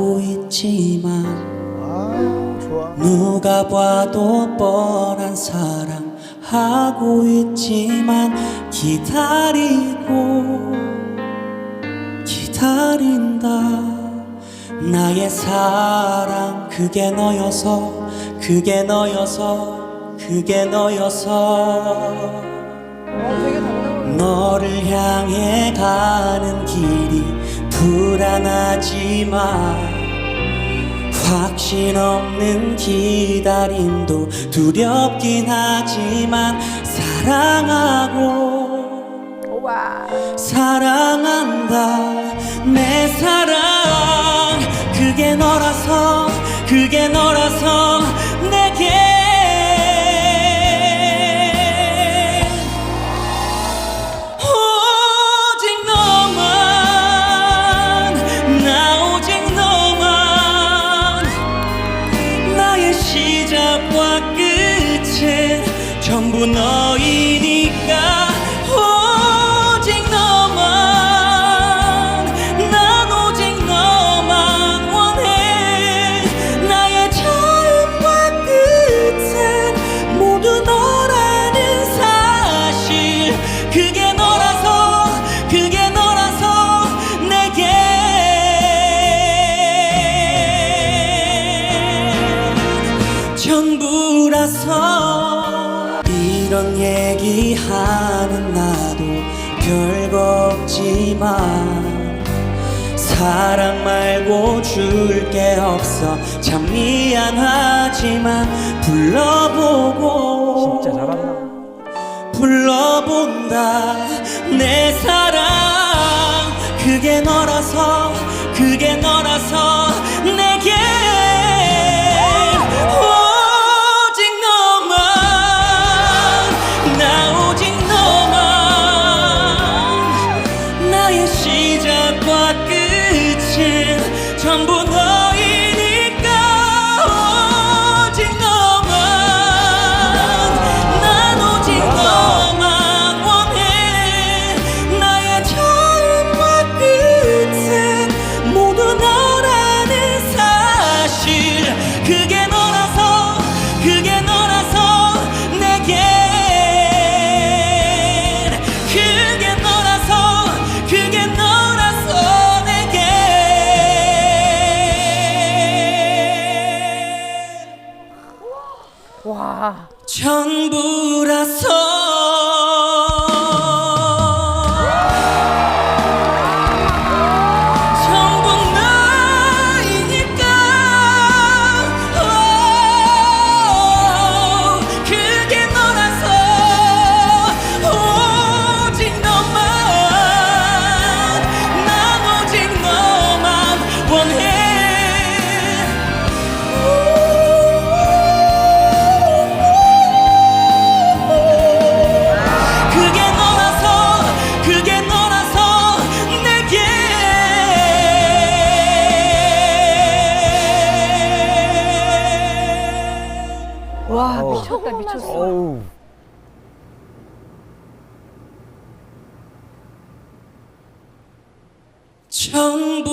알고 있지만 누가 봐도 뻔한 사랑 하고 있지만 기다리고 기다린다. 나의 사랑 그게 너여서 그게 너여서 그게 너여서 너를 향해 가는 불안하지만 확신 없는 기다림도 두렵긴 하지만 사랑하고 사랑한다. 내 전부라서 이런 얘기하는 나도 별거 없지만 사랑 말고 줄 게 없어. 참 미안하지만 불러보고 진짜 잘한다. 불러본다. 내 사랑. 그게 너라서 그게 너 come 와. 전부라서 쳤어. 어우. 전부